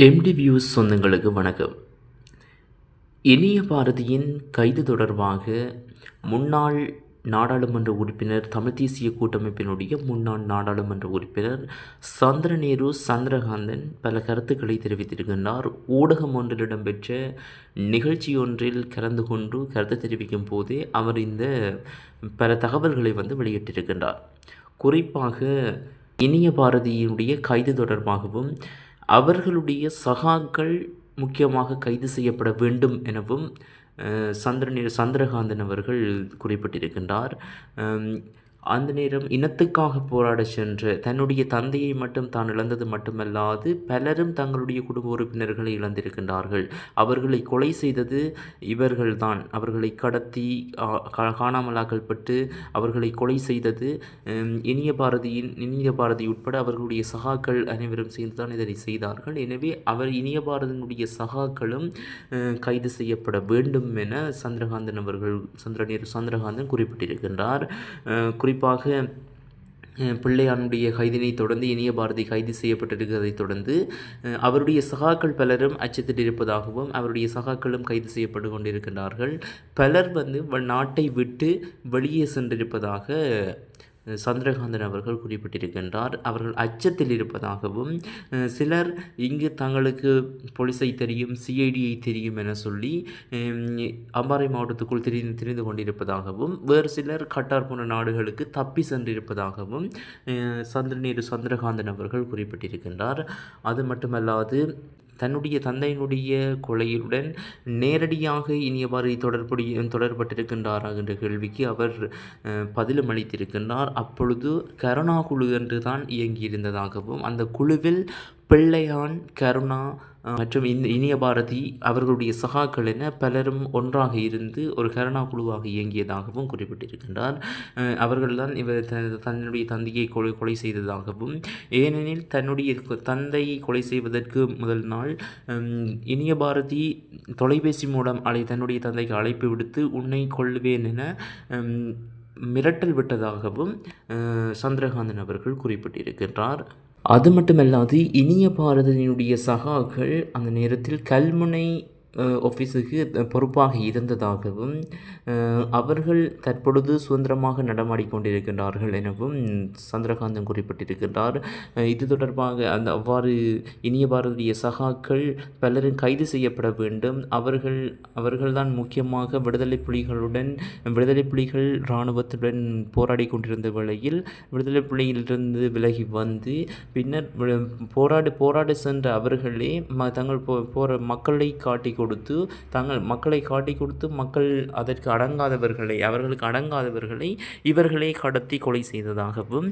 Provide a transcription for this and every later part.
Empty views சொந்தங்களுக்கு வணக்கம். இனிய பாரதியின் கைது தொடர்பாக முன்னாள் நாடாளுமன்ற உறுப்பினர் தமிழ் தேசிய கூட்டமைப்பினுடைய முன்னாள் நாடாளுமன்ற உறுப்பினர் சந்திரநேரு சந்திரகாந்தன் பல கருத்துக்களை தெரிவித்திருக்கின்றார். ஊடகம் ஒன்றில் இடம்பெற்ற நிகழ்ச்சி ஒன்றில் கலந்து கொண்டு கருத்து தெரிவிக்கும் போதே அவர் இந்த பல தகவல்களை வந்து வெளியிட்டிருக்கின்றார். குறிப்பாக இனிய பாரதியினுடைய கைது தொடர்பாகவும் அவர்களுடைய சகாக்கள் முக்கியமாக கைது செய்யப்பட வேண்டும் எனவும் அஹ், சந்திரநீர் சந்திரகாந்தன் அவர்கள் குறிப்பிட்டிருக்கின்றார். அந்த நேரம் இனத்துக்காக போராட சென்ற தன்னுடைய தந்தையை மட்டும் தான் இழந்தது மட்டுமல்லாது பலரும் தங்களுடைய குடும்ப உறுப்பினர்களை இழந்திருக்கின்றார்கள். அவர்களை கொலை செய்தது இவர்கள்தான். அவர்களை கடத்தி காணாமலாக்கப்பட்டு அவர்களை கொலை செய்தது இனிய பாரதியின் இனிய பாரதி உட்பட அவர்களுடைய சகாக்கள் அனைவரும் சேர்ந்து தான் இதனை செய்தார்கள். எனவே அவர் இனிய பாரதியினுடைய சகாக்களும் கைது செய்யப்பட வேண்டும் என சந்திரகாந்தன் அவர்கள் சந்திரநீர் சந்திரகாந்தன் குறிப்பிட்டிருக்கின்றார். குறிப்பாக பிள்ளையானுடைய கைதினை தொடர்ந்து இனிய பாரதி கைது செய்யப்பட்டிருக்கிறதைத் தொடர்ந்து அவருடைய சகாக்கள் பலரும் அச்சத்திட்டிருப்பதாகவும் அவருடைய சகாக்களும் கைது செய்யப்பட்டு கொண்டிருக்கின்றார்கள். பலர் வந்து நாட்டை விட்டு வெளியே சென்றிருப்பதாக சந்திரகாந்தன் அவர்கள் குறிப்பிட்டிருக்கின்றார். அவர்கள் அச்சத்தில் இருப்பதாகவும் சிலர் இங்கு தங்களுக்கு போலீஸை தெரியும் சிஐடியை தெரியும் என சொல்லி அம்பாறை மாவட்டத்துக்குள் திரிந்து திரிந்து கொண்டிருப்பதாகவும் வேறு சிலர் கட்டார் போன்ற நாடுகளுக்கு தப்பி சென்றிருப்பதாகவும் அஹ், சந்திரநீர் சந்திரகாந்தன் அவர்கள் குறிப்பிட்டிருக்கின்றார். அது மட்டுமல்லாது தன்னுடைய தந்தையினுடைய கொலையுடன் நேரடியாக இனியவாறு தொடர்புடைய தொடர்பட்டிருக்கின்றாரா என்ற கேள்விக்கு அவர் பதிலும் அளித்திருக்கின்றார். அப்பொழுது கருணா குழு என்று தான் இயங்கியிருந்ததாகவும் அந்த குழுவில் பிள்ளையான் கருணா மற்றும் இந்த இனிய பாரதி அவர்களுடைய சகாக்கள் என பலரும் ஒன்றாக இருந்து ஒரு கருணா குழுவாக இயங்கியதாகவும் குறிப்பிட்டிருக்கின்றார். அவர்கள்தான் இவர் த- தன்னுடைய தந்தையை கொலை கொலை செய்ததாகவும் ஏனெனில் தன்னுடைய தந்தையை கொலை செய்வதற்கு முதல் நாள் இனிய பாரதி தொலைபேசி மூலம் அழை தன்னுடைய தந்தைக்கு அழைப்பு விடுத்து உன்னை கொள்வேன் என மிரட்டல் விட்டதாகவும் சந்திரகாந்தன் அவர்கள் குறிப்பிட்டிருக்கின்றார். அது மட்டுமல்லாது இனிய பாரதியினுடைய சகாக்கள் அந்த நேரத்தில் கல்முனை ஒஃபீஸுக்கு ஆஃபீஸுக்கு பொறுப்பாக இருந்ததாகவும் அவர்கள் தற்பொழுது சுதந்திரமாக நடமாடிக்கொண்டிருக்கின்றார்கள் எனவும் சந்திரகாந்தன் குறிப்பிட்டிருக்கின்றார். இது தொடர்பாக அந்த அவ்வாறு இனிய பாரதிய சகாக்கள் பலரும் கைது செய்யப்பட வேண்டும். அவர்கள் அவர்கள்தான் முக்கியமாக விடுதலை புலிகளுடன் விடுதலை புலிகள் இராணுவத்துடன் போராடி கொண்டிருந்த வேளையில் விடுதலை புலியிலிருந்து விலகி வந்து பின்னர் போராடு போராடி சென்ற அவர்களே ம தங்கள் போ போற மக்களை காட்டி கொடுத்து தங்கள் மக்களை காட்டி கொடுத்து மக்கள் அதற்கு அடங்காதவர்களை அவர்களுக்கு அடங்காதவர்களை இவர்களே கடத்தி கொலை செய்ததாகவும்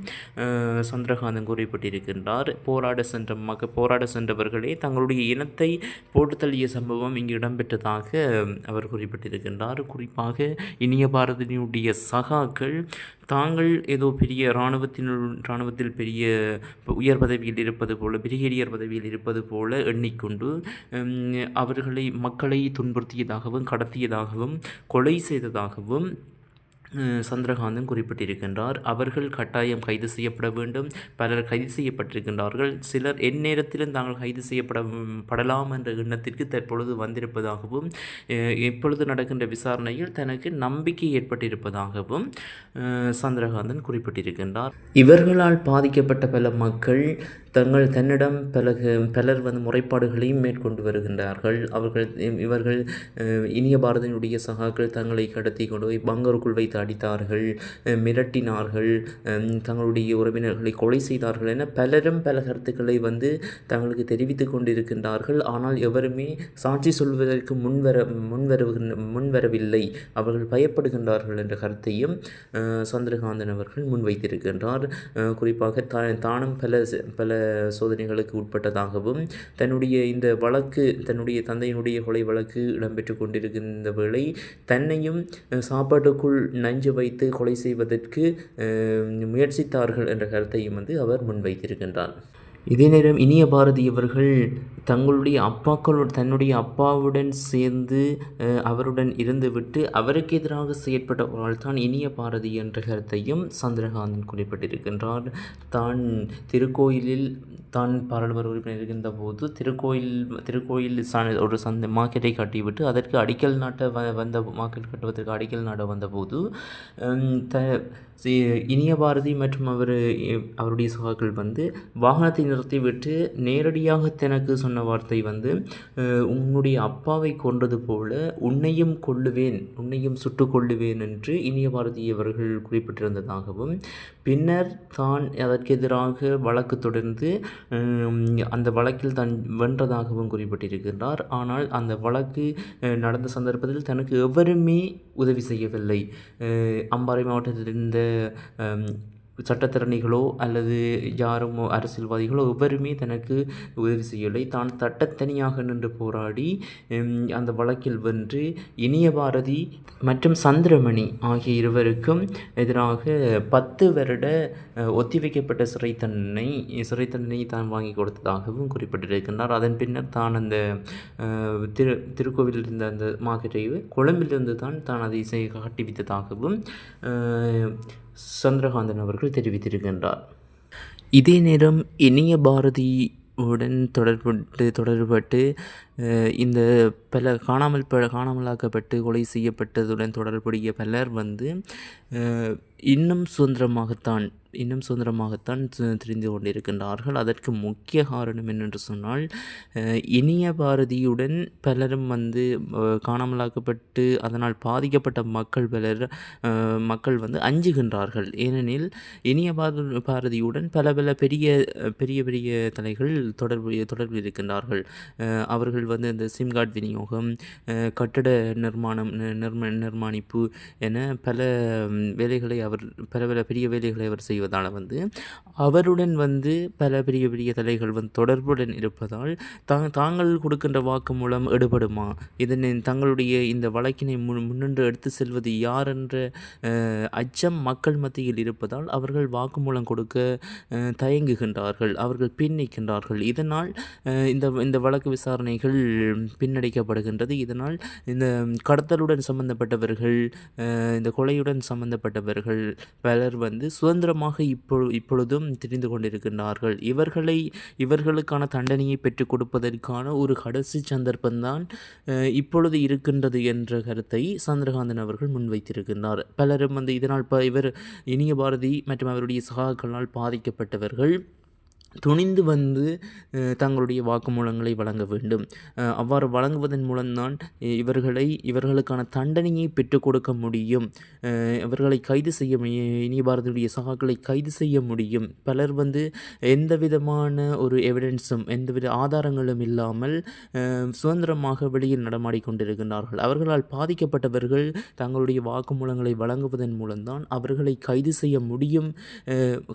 சந்திரகாந்தன் குறிப்பிட்டிருக்கின்றார். போராட சென்ற மக போராட சென்றவர்களே தங்களுடைய இனத்தை போட்டு தள்ளிய சம்பவம் இங்கு இடம்பெற்றதாக அவர் குறிப்பிட்டிருக்கின்றார். குறிப்பாக இனிய பாரதியினுடைய சகாக்கள் தாங்கள் ஏதோ பெரிய இராணுவத்தினுள் இராணுவத்தில் பெரிய உயர் பதவியில் இருப்பது போல பிரிகேடியர் பதவியில் இருப்பது போல எண்ணிக்கொண்டு அவர்களை மக்களை துன்புறுத்தியதாகவும் கடத்தியதாகவும் கொலை செய்ததாகவும் சந்திரகாந்தன் குறிப்பிட்டிருக்கின்றார். அவர்கள் கட்டாயம் கைது செய்யப்பட வேண்டும். பலர் கைது செய்யப்பட்டிருக்கின்றார்கள். சிலர் எந்நேரத்திலும் தாங்கள் கைது செய்யப்பட படலாம் என்ற எண்ணத்திற்கு தற்பொழுது வந்திருப்பதாகவும் இப்பொழுது நடக்கின்ற விசாரணையில் தனக்கு நம்பிக்கை ஏற்பட்டிருப்பதாகவும் சந்திரகாந்தன் குறிப்பிட்டிருக்கின்றார். இவர்களால் பாதிக்கப்பட்ட பல மக்கள் தங்கள் தன்னிடம் பல பலர் வந்து முறைப்பாடுகளையும் மேற்கொண்டு வருகின்றார்கள். அவர்கள் இவர்கள் இனிய பாரதியினுடைய சகாக்கள் தங்களை கடத்தி கொண்டு போய் பங்கருக்குள் வைத்து அடித்தார்கள் மிரட்டினார்கள் தங்களுடைய உறவினர்களை கொலை செய்தார்கள் என பலரும் பல கருத்துக்களை வந்து தங்களுக்கு தெரிவித்துக் கொண்டிருக்கின்றார்கள். ஆனால் எவருமே சாட்சி சொல்வதற்கு முன்வர முன்வருகின்ற முன்வரவில்லை. அவர்கள் பயப்படுகின்றார்கள் என்ற கருத்தையும் சந்திரகாந்தன் அவர்கள் முன்வைத்திருக்கின்றார். குறிப்பாக தா தானும் பல பல சோதனைகளுக்கு உட்பட்டதாகவும் தன்னுடைய இந்த வழக்கு தன்னுடைய தந்தையினுடைய கொலை வழக்கு இடம்பெற்று கொண்டிருக்கின்ற வேளை தன்னையும் சாப்பாட்டுக்குள் நஞ்சு வைத்து கொலை செய்வதற்கு முயற்சித்தார்கள் என்ற கருத்தையும் வந்து அவர் முன்வைத்திருக்கின்றார். இதே நேரம் இனிய பாரதி அவர்கள் தங்களுடைய அப்பாக்களோடு தன்னுடைய அப்பாவுடன் சேர்ந்து அவருடன் இருந்துவிட்டு அவருக்கு எதிராக செயற்பட்டவர்கள் தான் இனிய பாரதி என்ற கருத்தையும் சந்திரகாந்தன் குறிப்பிட்டிருக்கின்றார். தான் திருக்கோயிலில் தான் பாராளுமன்ற உறுப்பினர் இருக்கின்ற போது திருக்கோயில் திருக்கோயில் ச- ஒரு சந்தை மார்க்கெட்டை கட்டிவிட்டு அதற்கு அடிக்கல் நாட்ட வ வந்த மார்க்கெட் கட்டுவதற்கு அடிக்கல் நாட வந்தபோது த இனிய பாரதி மற்றும் அவர் அவருடைய சகாக்கள் வந்து வாகனத்தை நிறுத்திவிட்டு நேரடியாக தனக்கு சொன்ன வார்த்தை வந்து உன்னுடைய அப்பாவை கொன்றது போல உன்னையும் கொள்ளுவேன் உன்னையும் சுட்டு கொள்ளுவேன் என்று இனிய பாரதி அவர்கள் குறிப்பிட்டிருந்ததாகவும் பின்னர் தான் அதற்கு எதிராக வழக்கு தொடர்ந்து அந்த வழக்கில் தான் வென்றதாகவும் குறிப்பிட்டிருக்கின்றார். ஆனால் அந்த வழக்கு நடந்த சந்தர்ப்பத்தில் தனக்கு எவருமே உதவி செய்யவில்லை. அம்பாறை மாவட்டத்தில் இருந்த சட்டத்திறனிகளோ அல்லது யாரும் அரசியல்வாதிகளோ எவருமே தனக்கு உதவி செய்யவில்லை. தான் தட்டத்தனியாக நின்று போராடி அந்த வழக்கில் வென்று இனிய பாரதி மற்றும் சந்திரமணி ஆகிய இருவருக்கும் எதிராக பத்து வருட ஒத்திவைக்கப்பட்ட சிறை தண்டனை சிறை தண்டனை தான் வாங்கி கொடுத்ததாகவும் குறிப்பிட்டிருக்கின்றார். அதன் பின்னர் தான் அந்த திரு திருக்கோவிலில் இருந்த அந்த மார்க்கெட்டை கொழும்பிலிருந்து தான் தான் அதை செய் காட்டி சந்திரகாந்தன் அவர்கள் தெரிவித்திருக்கின்றார். இதே நேரம் இனிய பாரதி உடன் தொடர்பட்டு தொடர்பட்டு இந்த பல காணாமல் ப காணாமலாக்கப்பட்டு கொலை செய்யப்பட்டதுடன் தொடர்புடைய பலர் வந்து இன்னும் சுதந்திரமாகத்தான் இன்னும் சுதந்திரமாகத்தான் திரிந்து கொண்டிருக்கின்றார்கள். அதற்கு முக்கிய காரணம் என்னென்று சொன்னால் இனிய பாரதியுடன் பலரும் வந்து காணாமலாக்கப்பட்டு அதனால் பாதிக்கப்பட்ட மக்கள் பலர் மக்கள் வந்து அஞ்சுகின்றார்கள். ஏனெனில் இனிய பாரதியுடன் பல பல பெரிய பெரிய பெரிய தலைகள் தொடர்பு தொடர்பில் இருக்கின்றார்கள். அவர்கள் வந்து இந்த சிம் கார்டு விநியோகம் கட்டட நிர்மாணம் நிர்ம நிர்மாணிப்பு என பல வேலைகளை அவர் பல பல பெரிய வேலைகளை அவர் செய்வதால் வந்து அவருடன் வந்து பல பெரிய பெரிய தலைகள் வந்து தொடர்புடன் இருப்பதால் தா தாங்கள் கொடுக்கின்ற வாக்குமூலம் எடுபடுமா? இதனை தங்களுடைய இந்த வழக்கினை முன் முன்னின்று எடுத்து செல்வது யார் என்ற அச்சம் மக்கள் மத்தியில் இருப்பதால் அவர்கள் வாக்குமூலம் கொடுக்க தயங்குகின்றார்கள். அவர்கள் பின்னிக்கின்றார்கள். இதனால் இந்த இந்த வழக்கு விசாரணைகள் பின்னடைக்கப்படுகின்றது. இதனால் இந்த கடத்தலுடன் சம்பந்தப்பட்டவர்கள் இந்த கொலையுடன் சம்பந்தப்பட்டவர்கள் பலர் வந்து சுதந்திரமாக இப்போ இப்பொழுதும் தெரிந்து கொண்டிருக்கின்றார்கள். இவர்களை இவர்களுக்கான தண்டனையை பெற்றுக் கொடுப்பதற்கான ஒரு கடைசி சந்தர்ப்பம்தான் இப்பொழுது இருக்கின்றது என்ற கருத்தை சந்திரகாந்தன் அவர்கள் முன்வைத்திருக்கின்றார். பலரும் வந்து இதனால் ப இவர் இனிய பாரதி மற்றும் அவருடைய சகாக்களால் பாதிக்கப்பட்டவர்கள். துணிந்து வந்து தங்களுடைய வாக்குமூலங்களை வழங்க வேண்டும். அவ்வாறு வழங்குவதன் மூலம்தான் இவர்களை இவர்களுக்கான தண்டனையை பெற்றுக் கொடுக்க முடியும். இவர்களை கைது செய்ய முடியும் இனிய பாரதியுடைய சகாக்களை கைது செய்ய முடியும். பலர் வந்து எந்த விதமான ஒரு எவிடன்ஸும் எந்தவித ஆதாரங்களும் இல்லாமல் சுதந்திரமாக வெளியில் நடமாடிக்கொண்டிருக்கின்றார்கள் அவர்களால் பாதிக்கப்பட்டவர்கள் தங்களுடைய வாக்குமூலங்களை வழங்குவதன் மூலம்தான் அவர்களை கைது செய்ய முடியும்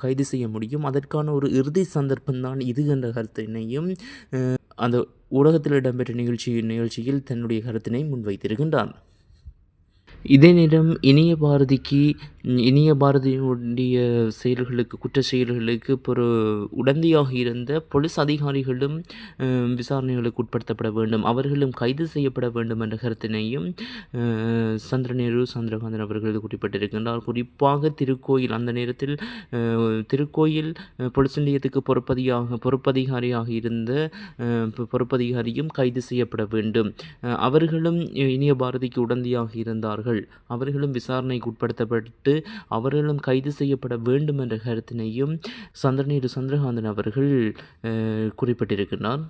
கைது செய்ய முடியும். அதற்கான ஒரு இறுதி சந்தர்ப்பம்தான் இது என்ற கருத்தினையும் அந்த ஊடகத்தில் இடம்பெற்ற நிகழ்ச்சி நிகழ்ச்சியில் தன்னுடைய கருத்தினை முன்வைத்திருக்கின்றார் இதே நேரம் இனிய பாரதிக்கு இனிய பாரதியினுடைய செயல்களுக்கு குற்ற செயல்களுக்கு ஒரு உடந்தையாக இருந்த போலீஸ் அதிகாரிகளும் விசாரணைகளுக்கு உட்படுத்தப்பட வேண்டும். அவர்களும் கைது செய்யப்பட வேண்டும் என்ற கருத்தினையும் சந்திர சந்திரநேரு சந்திரகாந்தன் அவர்கள் குறிப்பிட்டிருக்கின்றார். குறிப்பாக திருக்கோயில் அந்த நேரத்தில் திருக்கோயில் போலீஸ் நிலையத்துக்கு பொறுப்பதியாக பொறுப்பதிகாரியாக இருந்த பொறுப்பதிகாரியும் கைது செய்யப்பட வேண்டும். அவர்களும் இனிய பாரதிக்கு உடந்தையாக இருந்தார்கள். அவர்களும் விசாரணைக்கு உட்படுத்தப்பட்டு அவர்களும் கைது செய்யப்பட வேண்டும் என்ற கருத்தினையும் சந்திரநீர் சந்திரகாந்தன் அவர்கள் அஹ், குறிப்பிட்டிருக்கிறார்